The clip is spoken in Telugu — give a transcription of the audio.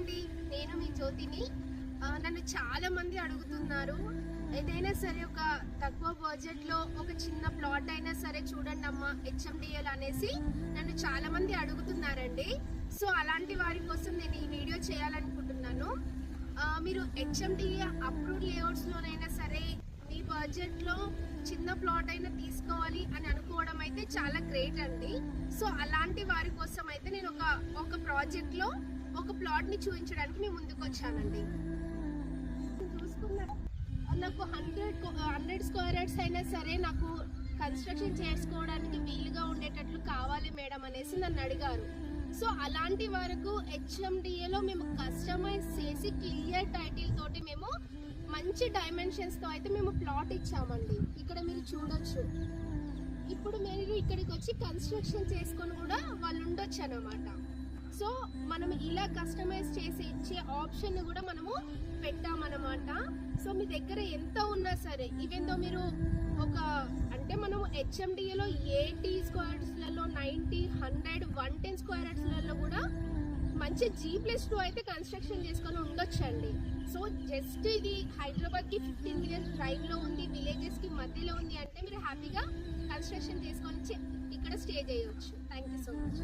అండి నేను మీ జ్యోతిని నన్ను చాలా మంది అడుగుతున్నారు. ఏదైనా సరే ఒక తక్కువ బడ్జెట్లో ఒక చిన్న ప్లాట్ అయినా సరే చూడండి అమ్మా హెచ్ఎండిఎల్ అనేసి నన్ను చాలా మంది అడుగుతున్నారండి. సో అలాంటి వారి కోసం నేను ఈ వీడియో చేయాలనుకుంటున్నాను. మీరు హెచ్ఎండిఏ అప్రూవ్డ్ లేఅవుట్స్లోనైనా సరే మీ బడ్జెట్లో చిన్న ప్లాట్ అయినా తీసుకోవాలి అని అనుకోవడం అయితే చాలా గ్రేట్ అండి. సో అలాంటి వారి కోసం అయితే నేను ఒక ఒక ప్రాజెక్ట్లో ఒక ప్లాట్ని చూపించడానికి మేము ముందుకు వచ్చానండి చూసుకున్నారు నాకు హండ్రెడ్ హండ్రెడ్ స్క్వేర్ యార్డ్స్ అయినా సరే నాకు కన్స్ట్రక్షన్ చేసుకోవడానికి వీలుగా ఉండేటట్లు కావాలి మేడం అనేసి నన్ను అడిగారు. సో అలాంటి వరకు హెచ్ఎండిఏలో మేము కస్టమైజ్ చేసి క్లియర్ టైటిల్ తోటి మేము మంచి డైమెన్షన్స్తో అయితే మేము ప్లాట్ ఇచ్చామండి. ఇక్కడ మీరు చూడొచ్చు. ఇప్పుడు మీరు ఇక్కడికి వచ్చి కన్స్ట్రక్షన్ చేసుకొని కూడా వాళ్ళు ఉండొచ్చు అనమాట సో మనం ఇలా కస్టమైజ్ చేసి ఇచ్చే ఆప్షన్ కూడా మనము పెట్టామన్నమాట. సో మీ దగ్గర ఎంత ఉన్నా సరే ఈవెన్ దో మీరు ఒక అంటే మనము హెచ్ఎండిఏలో ఎయిటీ స్క్వేర్స్లలో నైంటీ హండ్రెడ్ వన్ టెన్ స్క్వేర్స్లలో కూడా మంచి జీ ప్లస్ టూ అయితే కన్స్ట్రక్షన్ చేసుకొని ఉండొచ్చండి. సో జస్ట్ ఇది హైదరాబాద్కి ఫిఫ్టీన్ మినిట్స్ డ్రైవ్లో ఉంది విలేజెస్కి మధ్యలో ఉంది అంటే మీరు హ్యాపీగా కన్స్ట్రక్షన్ చేసుకొని ఇక్కడ స్టే చేయవచ్చు థ్యాంక్ యూ సో మచ్